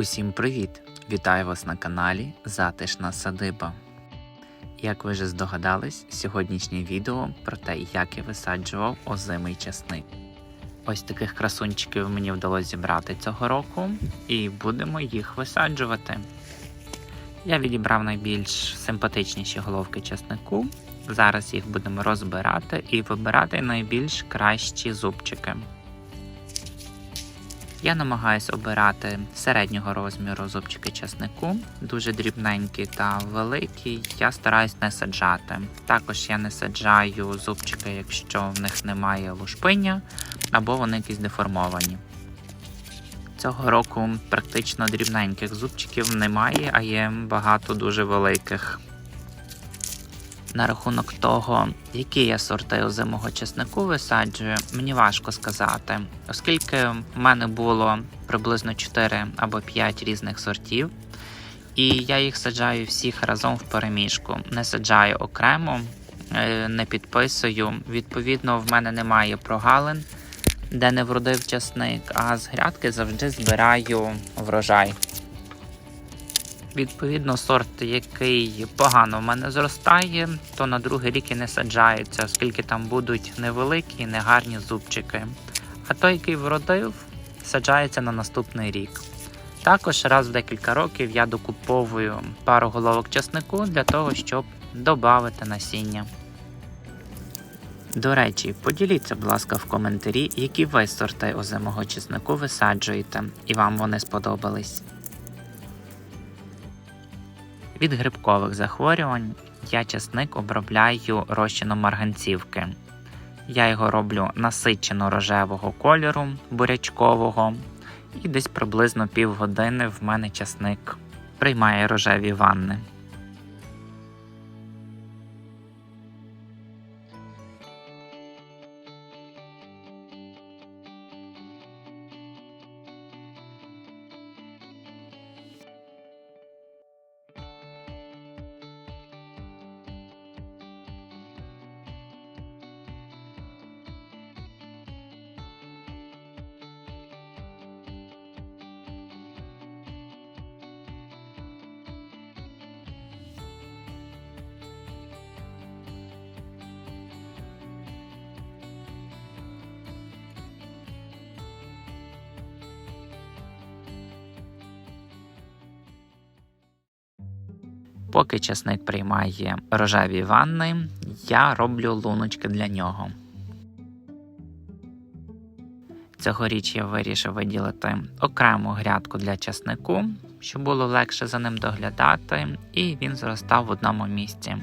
Усім привіт! Вітаю вас на каналі Затишна Садиба. Як ви вже здогадались, сьогоднішнє відео про те, як я висаджував озимий часник. Ось таких красунчиків мені вдалося зібрати цього року, і будемо їх висаджувати. Я відібрав найбільш симпатичніші головки часнику. Зараз їх будемо розбирати і вибирати найбільш кращі зубчики. Я намагаюся обирати середнього розміру зубчики часнику, дуже дрібненькі та великі. Я стараюсь не саджати. Також я не саджаю зубчики, якщо в них немає лушпиння або вони якісь деформовані. Цього року практично дрібненьких зубчиків немає, а є багато дуже великих. На рахунок того, які я сорти озимого чеснику висаджую, мені важко сказати, оскільки в мене було приблизно 4 або 5 різних сортів, і я їх саджаю всіх разом в переміжку. Не саджаю окремо, е, не підписую. Відповідно, в мене немає прогалин, де не вродив часник, а з грядки завжди збираю врожай. Відповідно, сорт, який погано в мене зростає, то на другий рік і не саджається, оскільки там будуть невеликі, негарні зубчики. А той, який вродив, саджається на наступний рік. Також раз в декілька років я докуповую пару головок часнику для того, щоб додати насіння. До речі, поділіться, будь ласка, в коментарі, які ви сорти озимого чеснику висаджуєте, і вам вони сподобались. Від грибкових захворювань я часник обробляю розчином марганцівки. Я його роблю насичено рожевого кольору, бурячкового, і десь приблизно півгодини в мене часник приймає рожеві ванни. Поки часник приймає рожеві ванни, я роблю луночки для нього. Цьогоріч я вирішив виділити окрему грядку для часнику, щоб було легше за ним доглядати, і він зростав в одному місці.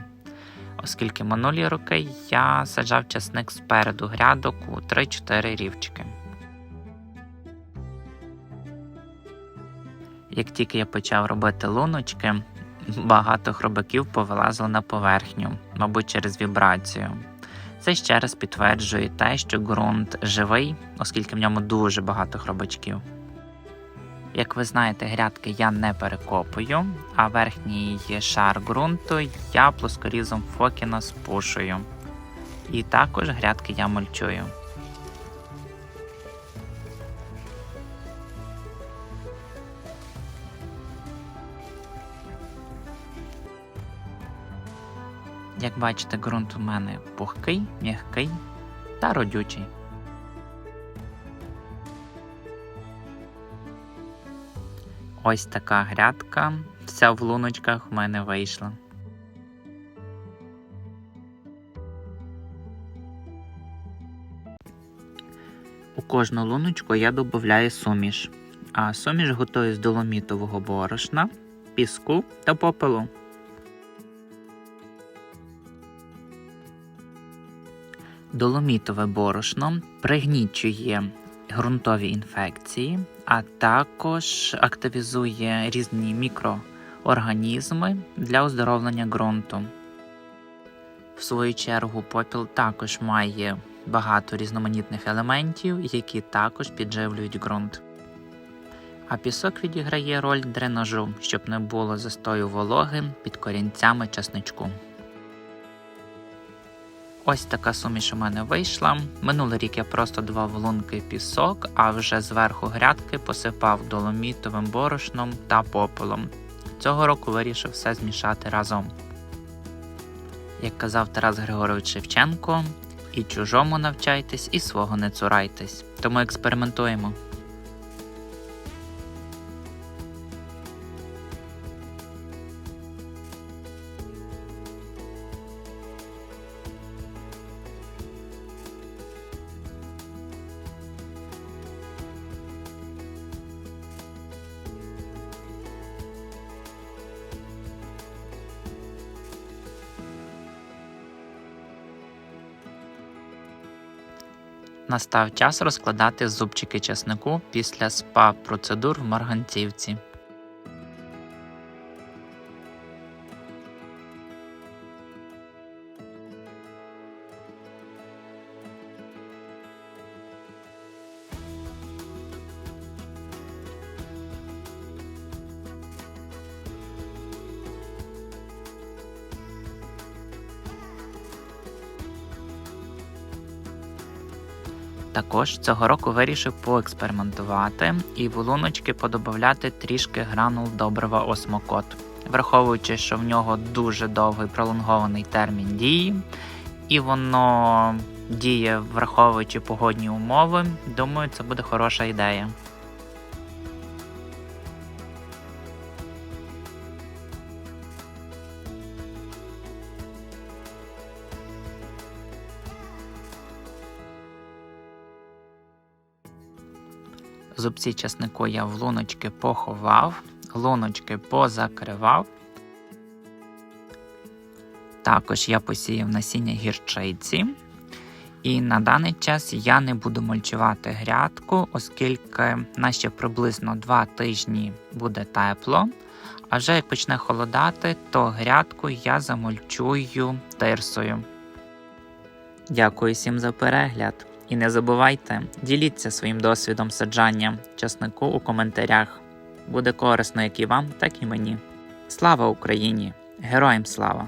Оскільки минулі роки я саджав часник спереду грядок у 3-4 рівчики. Як тільки я почав робити луночки, багато хробаків повилазило на поверхню, мабуть, через вібрацію. Це ще раз підтверджує те, що ґрунт живий, оскільки в ньому дуже багато хробачків. Як ви знаєте, грядки я не перекопую, а верхній шар ґрунту я плоскорізом Фокіна спушую. І також грядки я мульчую. Як бачите, ґрунт у мене пухкий, м'який та родючий. Ось така грядка, вся в луночках в мене вийшла. У кожну луночку я додаю суміш, а суміш готую з доломітового борошна, піску та попелу. Доломітове борошно пригнічує ґрунтові інфекції, а також активізує різні мікроорганізми для оздоровлення ґрунту. В свою чергу, попіл також має багато різноманітних елементів, які також підживлюють ґрунт. А пісок відіграє роль дренажу, щоб не було застою вологи під корінцями часничку. Ось така суміш у мене вийшла. Минулий рік я просто два лунки пісок, а вже зверху грядки посипав доломітовим борошном та попелом. Цього року вирішив все змішати разом. Як казав Тарас Григорович Шевченко, і чужому навчайтесь, і свого не цурайтесь. Тому експериментуємо. Настав час розкладати зубчики чеснику після спа процедур в марганцівці. Також цього року вирішив поекспериментувати і в луночки подобавляти трішки гранул добрива осмокот, враховуючи, що в нього дуже довгий пролонгований термін дії, і воно діє, враховуючи погодні умови. Думаю, це буде хороша ідея. Зубці часнику я в луночки поховав, луночки позакривав. Також я посіяв насіння гірчиці. І на даний час я не буду мульчувати грядку, оскільки на ще приблизно 2 тижні буде тепло. А вже як почне холодати, то грядку я замульчую тирсою. Дякую всім за перегляд. І не забувайте, діліться своїм досвідом саджання часнику у коментарях. Буде корисно як і вам, так і мені. Слава Україні! Героям слава!